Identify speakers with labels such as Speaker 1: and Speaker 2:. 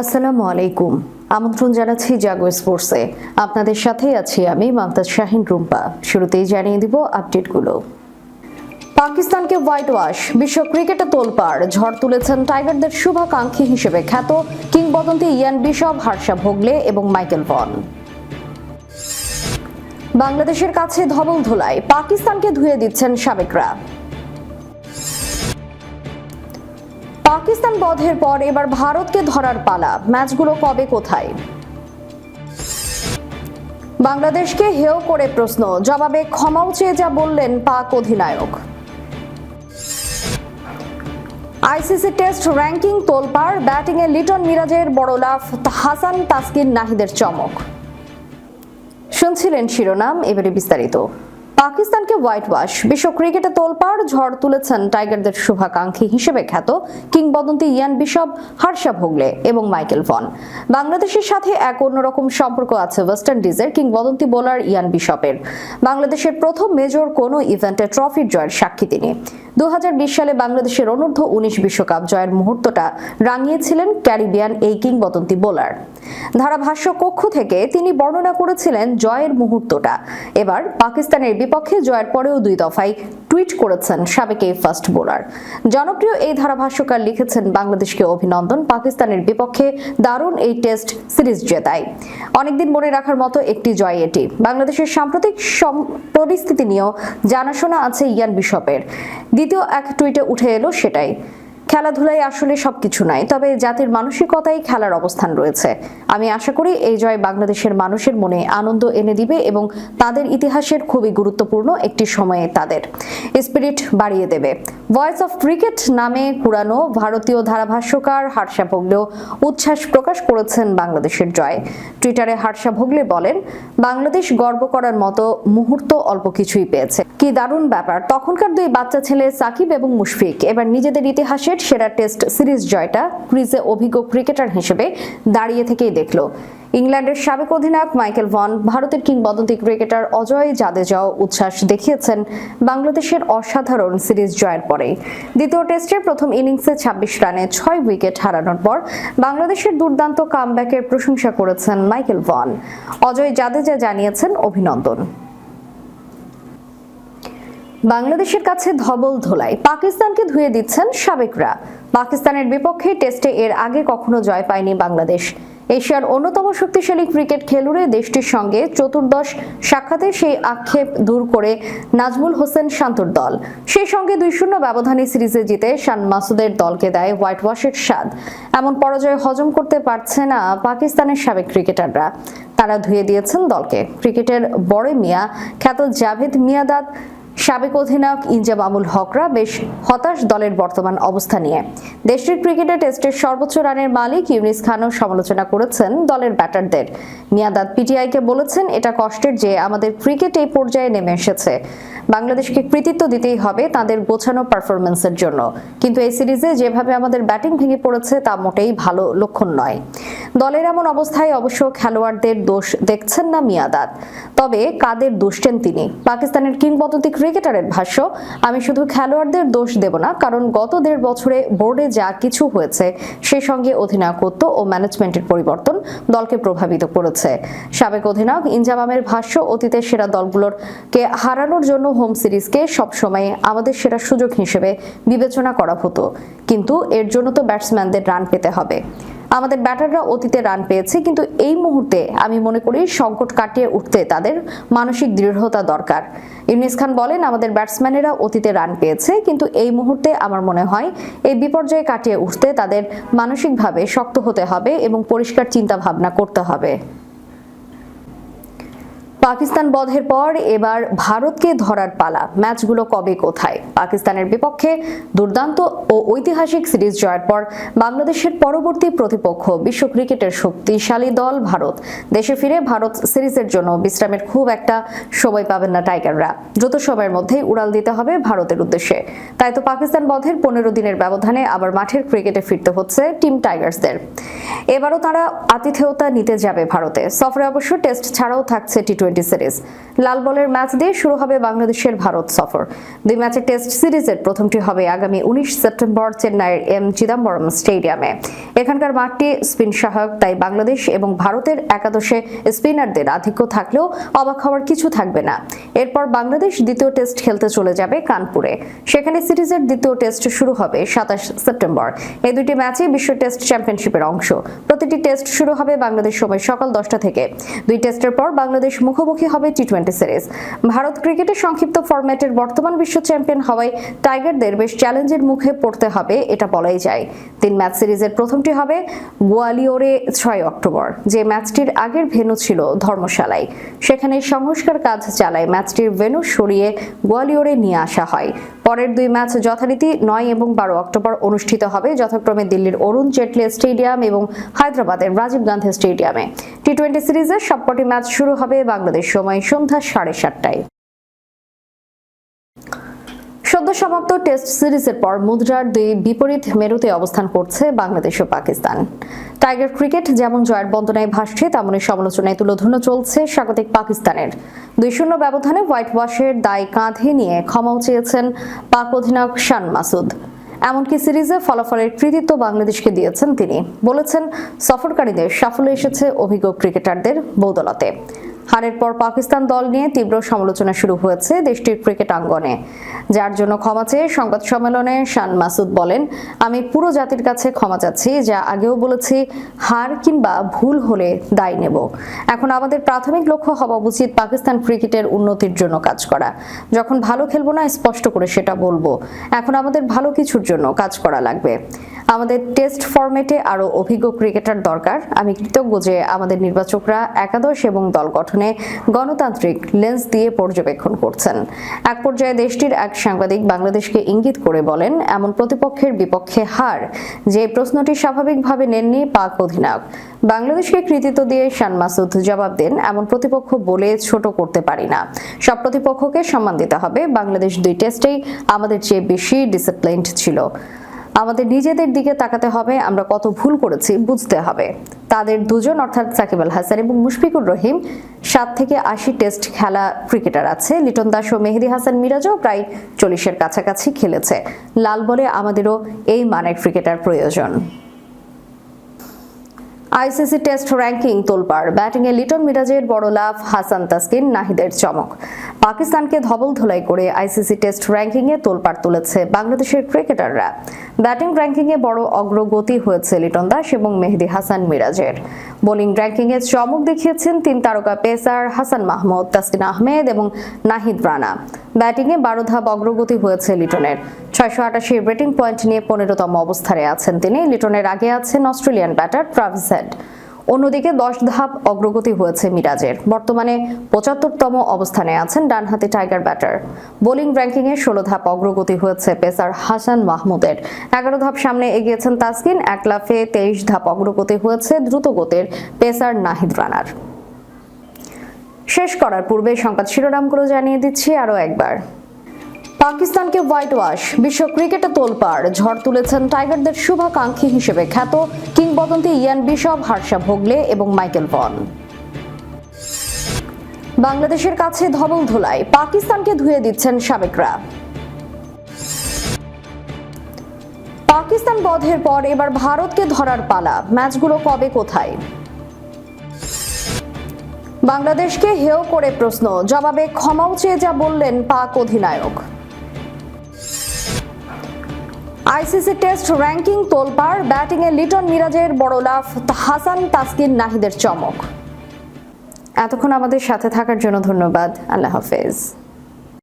Speaker 1: আসসালামু আলাইকুম। আমন্ত্রণ জানাচ্ছি জাগো স্পোর্টসে। আপনাদের সাথেই আছি আমি মমতাজ শাহিন রুম্পা। শুরুতেই জানিয়ে দিব আপডেটগুলো। পাকিস্তানকে হোয়াইট ওয়াশ বিশ্ব ক্রিকেটে তোলপাড়, ঝড় তুলেছেন টাইগারদের শুভাকাঙ্ক্ষী হিসেবে খ্যাত কিংবদন্তি ইয়ান বিশপ হার্ষা ভোগলে এবং মাইকেল বন বাংলাদেশের কাছে ধবল ধোলায় পাকিস্তানকে ধুয়ে দিচ্ছেন সাবেকরা। পাকিস্তান বধের পর এবার ভারতকে ধরার পালা। ম্যাচগুলো কবে, কোথায়? বাংলাদেশকে হেয় করে প্রশ্ন। জবাবে ক্ষমাও চেয়ে যা বললেন পাক অধিনায়ক। আইসিসি টেস্ট র্যাঙ্কিং তোলপাড়, ব্যাটিংয়ে লিটন মিরাজের বড় লাফ, হাসান তাসকিন নাহিদের চমক। শুনছিলেন শিরোনাম, এবারে বিস্তারিত। পাকিস্তানকে হোয়াইট ওয়াশ বিশ্ব ক্রিকেটে তোলপাড়, ঝড় তুলেছেন টাইগারদের শুভাকাঙ্ক্ষী হিসেবে খ্যাত কিংবদন্তি ইয়ান বিশপ হার্ষা ভোগলে এবং মাইকেল ফন বাংলাদেশের সাথে এক অন্যরকম সম্পর্ক আছে ওয়েস্ট ইন্ডিজের কিংবদন্তি বোলার ইয়ান বিশপের। বাংলাদেশের প্রথম মেজর কোনো ইভেন্টে ট্রফির জয়ের সাক্ষী তিনি। সালে বাংলাদেশের অনূর্ধ্ব উনিশ বিশ্বকাপ জয়ের মুহূর্তটা রাঙিয়েছিলেন ক্যারিবিয়ান এই কিংবদন্তি বোলার। ধারাভাষ্য কক্ষ থেকে তিনি বর্ণনা করেছিলেন জয়ের মুহূর্তটা। এবার পাকিস্তানের বিপক্ষে জয়ের পরেও দুই দফায় টুইট করেছেন সাবেক এই ফাস্ট বোলার। জনপ্রিয় এই ধারাভাষ্যকার লিখেছেন বাংলাদেশকে অভিনন্দন, পাকিস্তানের বিপক্ষে দারুণ এই টেস্ট সিরিজ জেতায়। অনেকদিন মনে রাখার মতো একটি জয় এটি। বাংলাদেশের সাম্প্রতিক পরিস্থিতি নিয়েও জানাশোনা আছে ইয়ান বিশপের। দ্বিতীয় এক টুইটে উঠে এলো সেটাই। খেলাধুলায় আসলে সবকিছু নাই, তবে জাতির মানসিকতায় খেলার অবস্থান রয়েছে। আমি আশা করি এই জয় বাংলাদেশের মানুষের মনে আনন্দ এনে দিবে এবং তাদের ইতিহাসের খুবই গুরুত্বপূর্ণ একটি সময়ে তাদের। স্পিরিট বাড়িয়ে দেবে। ভয়েস অফ ক্রিকেট নামে পুরানো ভারতীয় ধারাভাষ্যকার হার্ষা ভোগলেও উচ্ছ্বাস প্রকাশ করেছেন বাংলাদেশের জয়। টুইটারে হার্ষা ভোগলে বলেন, বাংলাদেশ গর্ব করার মতো মুহূর্ত অল্প কিছুই পেয়েছে। কি দারুণ ব্যাপার, তখনকার দুই বাচ্চা ছেলে সাকিব এবং মুশফিক, এবার নিজেদের ইতিহাসের সেরা টেস্ট সিরিজ জয়টা ক্রিজে অভিজ্ঞ ক্রিকেটার হিসেবে দাঁড়িয়ে থেকেই দেখল। ইংল্যান্ডের সাবেক অধিনায়ক মাইকেল ভন, ভারতের কিংবদন্তি ক্রিকেটার অজয় জাদেজাও উচ্ছ্বাস দেখিয়েছেন বাংলাদেশের অসাধারণ সিরিজ জয়ের পরে। দ্বিতীয় টেস্টের প্রথম ইনিংসে ছাব্বিশ রানে ছয় উইকেট হারানোর পর বাংলাদেশের দুর্দান্ত কামব্যাকের প্রশংসা করেছেন মাইকেল ভন। অজয় জাদেজা জানিয়েছেন অভিনন্দন। বাংলাদেশের কাছে ধবল ধোলাই। পাকিস্তানকে ধুয়ে দিচ্ছেন সাবেকরা। পাকিস্তানের বিপক্ষে টেস্টে এর আগে কখনো জয় পায়নি বাংলাদেশ। এশিয়ার অন্যতম শক্তিশালী ক্রিকেট খেলুড়ে দেশটির সঙ্গে চতুর্দশ সাক্ষাতে সেই আক্ষেপ দূর করে নাজমুল হোসেন শান্তর দল। সেই সঙ্গে দুই শূন্য ব্যবধানে সিরিজে জিতে শান মাসুদের দলকে দেয় হোয়াইট ওয়াশের স্বাদ। এমন পরাজয় হজম করতে পারছে না পাকিস্তানের সাবেক ক্রিকেটাররা। তারা ধুয়ে দিয়েছেন দলকে। ক্রিকেটের বড় মিয়া খ্যাত জাভেদ মিয়াদাদ সাবেক অধিনায়ক ইনজাম আমুল হকরা বেশ হতাশ দলের বর্তমান অবস্থা নিয়ে। দেশটির ক্রিকেটে টেস্টের সর্বোচ্চ রানের মালিক ইউনিস খানও সমালোচনা করেছেন দলের ব্যাটারদের। মিয়াদাদ পিটিআইকে বলেছেন, এটা কষ্টের যে আমাদের ক্রিকেট এই পর্যায়ে নেমে এসেছে। বাংলাদেশকে কৃতিত্ব দিতেই হবে তাদের গোছানো পারফরমেন্সের জন্য। কিন্তু এই সিরিজে যেভাবে আমাদের ব্যাটিং ভেঙে পড়েছে, তা মোটেই ভালো লক্ষণ নয়। দলের এমন অবস্থায় অবশ্য খেলোয়াড়দের দোষ দেখছেন না মিয়াদাদ তবে কাদের দুষছেন তিনি? পাকিস্তানের কিংবদন্তি ক্রিকেটারের ভাষ্য, আমি শুধু খেলোয়াড়দের দোষ দেব না, কারণ গত দেড় বছরে বোর্ডে যা কিছু হয়েছে সেই সঙ্গে অধিনায়কত্ব ও ম্যানেজমেন্টের পরিবর্তন দলকে প্রভাবিত করেছে। সাবেক অধিনায়ক ইনজামামের ভাষ্য, অতীতের সেরা দলগুলোরকে হারানোর জন্য হোম সিরিজকে সবসময় আমাদের সেরা সুযোগ হিসেবে বিবেচনা করা হতো। কিন্তু এর জন্য তো ব্যাটসম্যানদের রান পেতে হবে। আমাদের ব্যাটাররা অতীতে রান পেয়েছে, কিন্তু এই মুহূর্তে আমি মনে করি সংকট কাটিয়ে উঠতে তাদের মানসিক দৃঢ়তা দরকার। ইউনিস খান বলেন, আমাদের ব্যাটসম্যানেরা অতীতে রান পেয়েছে, কিন্তু এই মুহূর্তে আমার মনে হয় এই বিপর্যয় কাটিয়ে উঠতে তাদের মানসিকভাবে শক্ত হতে হবে এবং পরিষ্কার চিন্তা ভাবনা করতে হবে। পাকিস্তান বধের পর এবার ভারতকে ধরার পালা। ম্যাচগুলো কবে, কোথায়? পাকিস্তানের বিপক্ষে দুর্দান্ত ও ঐতিহাসিক সিরিজ জয়ের পর বাংলাদেশের পরবর্তী প্রতিপক্ষ, বিশ্ব ক্রিকেটের শক্তিশালী দল ভারত। দেশে ফিরে ভারত সিরিজের জন্য বিশ্রামের খুব একটা সময় পাবেন না টাইগাররা। দ্রুত সময়ের মধ্যেই উড়াল দিতে হবে ভারতের উদ্দেশ্যে। তাই তো পাকিস্তান বধের পনেরো দিনের ব্যবধানে আবার মাঠের ক্রিকেটে ফিরতে হচ্ছে টিম টাইগার্সদের। এবারও তারা আতিথেয়তা নিতে যাবে ভারতে। সফরে অবশ্য টেস্ট ছাড়াও থাকছে টি টোয়েন্টি টোয়েন্টি সিরিজ। লাল বলের ম্যাচ দিয়ে শুরু হবে বাংলাদেশের ভারত সফর। দুই ম্যাচের টেস্ট সিরিজের প্রথমটি হবে আগামী উনিশ সেপ্টেম্বর চেন্নাইয়ের এম চিদাম্বরম স্টেডিয়ামে। এখানকার মাঠটি স্পিন সহায়ক, তাই বাংলাদেশ এবং ভারতের একাদশে স্পিনারদের আধিক্য থাকলেও অবাক হওয়ার কিছু থাকবে না। এরপর বাংলাদেশ দ্বিতীয় টেস্ট খেলতে চলে যাবে কানপুরে। সেখানে সিরিজের দ্বিতীয় টেস্ট শুরু হবে সাতাশ সেপ্টেম্বর। এই দুটি ম্যাচে বিশ্ব টেস্ট চ্যাম্পিয়নশিপের অংশ। প্রতিটি টেস্ট শুরু হবে বাংলাদেশ সময় সকাল দশটা থেকে। দুই টেস্টের পর বাংলাদেশ মুখোমুখি হবে টি টোয়েন্টি সিরিজ ভারত ক্রিকেটের সংক্ষিপ্ত ফরম্যাটের বর্তমান বিশ্ব চ্যাম্পিয়ন হওয়ায় টাইগারদের বেশ চ্যালেঞ্জের মুখে পড়তে হবে, এটা বলাই যায়। তিন ম্যাচ সিরিজের প্রথমটি হবে গোয়ালিয়রে ছয় অক্টোবর, যে ম্যাচটির আগের ভেন্যু ছিল ধর্মশালায়। সেখানে সংস্কার কাজ চালায় ম্যাচটির ভেন্যু সরিয়ে গোয়ালিয়রে নিয়ে আসা হয়। পরের দুই ম্যাচ যথারীতি নয় এবং বারো অক্টোবর অনুষ্ঠিত হবে, যথাক্রমে দিল্লির অরুণ জেটলি স্টেডিয়াম এবং হায়দ্রাবাদের রাজীব গান্ধী স্টেডিয়ামে। টি টোয়েন্টি সিরিজের সবকটি ম্যাচ শুরু হবে বাংলাদেশ সময় সন্ধ্যা সাড়ে সাতটায়। সদ্য সমাপ্ত টেস্ট সিরিজের পর মুদ্রার দুই বিপরীত মেরুতে অবস্থান করছে বাংলাদেশ ও পাকিস্তান। টাইগার ক্রিকেট যেমন জয়ের বন্দনায় ভাসছে, তেমনই সমালোচনায় তুলোধুনো চলছে স্বাগতিক পাকিস্তানের। দুই শূন্য ব্যবধানে হোয়াইট ওয়াশের দায় কাঁধে নিয়ে ক্ষমাও চেয়েছেন পাক অধিনায়ক শান মাসুদ। এমনকি সিরিজে ফলাফলের কৃতিত্ব বাংলাদেশকে দিয়েছেন তিনি। বলেছেন, সফরকারীদের সাফল্য এসেছে অভিজ্ঞ ক্রিকেটারদের বৌদলতে। হারের পর পাকিস্তান দল নিয়ে তীব্র সমালোচনা শুরু হয়েছে দেশটির ক্রিকেট আঙ্গনে। যার জন্য ক্ষমা চেয়ে সংবাদ সম্মেলনে শান মাসুদ বলেন, আমি পুরো জাতির কাছে ক্ষমা চাচ্ছি, যা আগেও বলেছি, হার কিংবা ভুল হলে দায় নেব। এখন আমাদের প্রাথমিক লক্ষ্য হওয়া উচিত পাকিস্তান ক্রিকেটের উন্নতির জন্য কাজ করা। যখন ভালো খেলব না, স্পষ্ট করে সেটা বলব। এখন আমাদের ভালো কিছুর জন্য কাজ করা লাগবে। আমাদের টেস্ট ফরম্যাটে আরও অভিজ্ঞ ক্রিকেটার দরকার। আমি কৃতজ্ঞ যে আমাদের নির্বাচকরা একাদশ এবং দল গঠনে গণতান্ত্রিক লেন্স দিয়ে পর্যবেক্ষণ করছেন। এক পর্যায়ে দেশটির এক সাংবাদিক বাংলাদেশকে ইঙ্গিত করে বলেন, এমন প্রতিপক্ষের বিপক্ষে হার, যে প্রশ্নটি স্বাভাবিকভাবে নেননি পাক অধিনায়ক। বাংলাদেশকে কৃতিত্ব দিয়ে শান মাসুদ জবাব দেন, এমন প্রতিপক্ষ বলে ছোট করতে পারি না। সব প্রতিপক্ষকে সম্মান দিতে হবে। বাংলাদেশ দুই টেস্টেই আমাদের চেয়ে বেশি ডিসিপ্লিনড ছিল। আমাদের নিজেদের দিকে তাকাতে হবে, আমরা কত ভুল করেছি বুঝতে হবে। তাদের দুজন, অর্থাৎ সাকিব আল হাসান এবং মুশফিকুর রহিম, সাত থেকে আশি টেস্ট খেলা ক্রিকেটার আছে। লিটন দাস ও মেহেদি হাসান মিরাজও প্রায় চল্লিশের কাছাকাছি খেলেছে। লাল বলে আমাদেরও এই মানের ক্রিকেটার প্রয়োজন। আইসিসি টেস্ট র্যাঙ্কিং তোলপাড়। ব্যাটিংয়ে লিটন মিরাজের বড় লাভ, হাসান তাসকিন, নাহিদের চমক। পাকিস্তানকে ধবল ধোলাই করে আইসিসি টেস্ট র্যাঙ্কিংয়ে তোলপাড় তুলেছে বাংলাদেশের ক্রিকেটাররা। ব্যাটিং র্যাঙ্কিংয়ে বড় অগ্রগতি হয়েছে লিটন দাস এবং মেহেদি হাসান মিরাজের। বোলিং র্যাঙ্কিংয়ে চমক দেখিয়েছেন তিন তারকা পেসার হাসান মাহমুদ, তাসকিন আহমেদ এবং নাহিদ রানা। ব্যাটিংয়ে বারো ধাপ অগ্রগতি হয়েছে লিটনের। ছয়শো আটাশি রেটিং পয়েন্ট নিয়ে পনেরোতম অবস্থানে আছেন তিনি। লিটনের আগে আছেন অস্ট্রেলিয়ান ব্যাটার ট্রাভিস হেড। অন্যদিকে দশ ধাপ অগ্রগতি হয়েছে মিরাজের। বর্তমানে পঁচাত্তরতম অবস্থানে আছেন ডানহাতি টাইগার ব্যাটার। বোলিং র্যাঙ্কিংয়ে ষোলো ধাপ অগ্রগতি হয়েছে পেসার হাসান মাহমুদের। এগারো ধাপ সামনে এগিয়েছেন তাসকিন, এক লাফে তেইশ ধাপ অগ্রগতি হয়েছে দ্রুতগতির পেসার নাহিদ রানার। শেষ করার পূর্বে সংবাদ শিরোনামগুলো জানিয়ে দিচ্ছি আরও একবার। পাকিস্তানকে হোয়াইট ওয়াশ বিশ্ব ক্রিকেটে তোলপাড়, ঝড় তুলেছেন টাইগারদের শুভাকাঙ্ক্ষী হিসেবে খ্যাত কিংবদন্তি ইয়ান বিশপ হার্ষা ভোগলে এবং মাইকেল ভন। বাংলাদেশের কাছে ধবল ধোলাই, পাকিস্তানকে ধুয়ে দিচ্ছেন সাবেকরা। পাকিস্তান বধের পর এবার ভারতকে ধরার পালা, ম্যাচগুলো কবে কোথায়? বাংলাদেশকে হেয় করে প্রশ্ন, জবাবে ক্ষমাও চেয়ে যা বললেন পাক অধিনায়ক। আইসিসি টেস্ট র্যাঙ্কিং তোলপাড়, ব্যাটিংয়ে লিটন মিরাজের বড় লাভ হাসান তাসকিন নাহিদের চমক। এতক্ষণ আমাদের সাথে থাকার জন্য ধন্যবাদ। আল্লাহ হাফেজ।